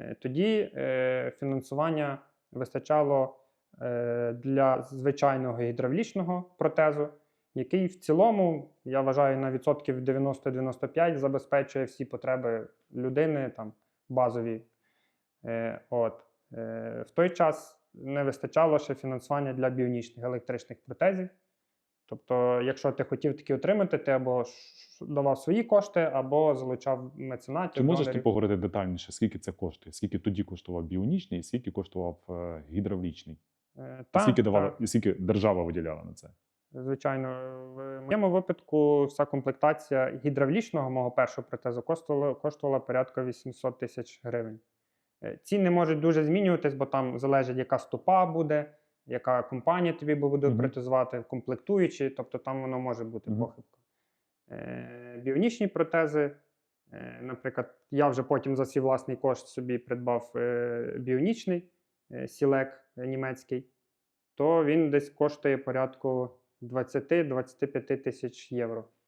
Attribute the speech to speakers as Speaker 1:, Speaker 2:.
Speaker 1: Е, Тоді е, фінансування вистачало е, для звичайного гідравлічного протезу, який в цілому, я вважаю, на відсотків 90-95 забезпечує всі потреби людини, там, базові. От. В той час не вистачало ще фінансування для біонічних електричних протезів. Тобто, якщо ти хотів такі отримати, ти або давав свої кошти, або залучав меценатів.
Speaker 2: Чи можеш ти поговорити детальніше, скільки це коштує? Скільки тоді коштував біонічний, і скільки коштував е, гідравлічний?
Speaker 1: Е, та,
Speaker 2: скільки давала, і скільки держава виділяла на це?
Speaker 1: Звичайно, в моєму випадку вся комплектація гідравлічного мого першого протезу коштувала, коштувала порядка 800 тисяч гривень. Е, Ціни можуть дуже змінюватись, бо там залежить, яка стопа буде, яка компанія тобі буде
Speaker 2: Мгм.
Speaker 1: протезувати, комплектуючі, тобто там воно може бути
Speaker 2: Мгм.
Speaker 1: похибка. Е, Біонічні протези, е, наприклад, я вже потім за свій власний кошт собі придбав е, біонічний е, сілек е, німецький то він десь коштує порядку 20-25 тисяч євро.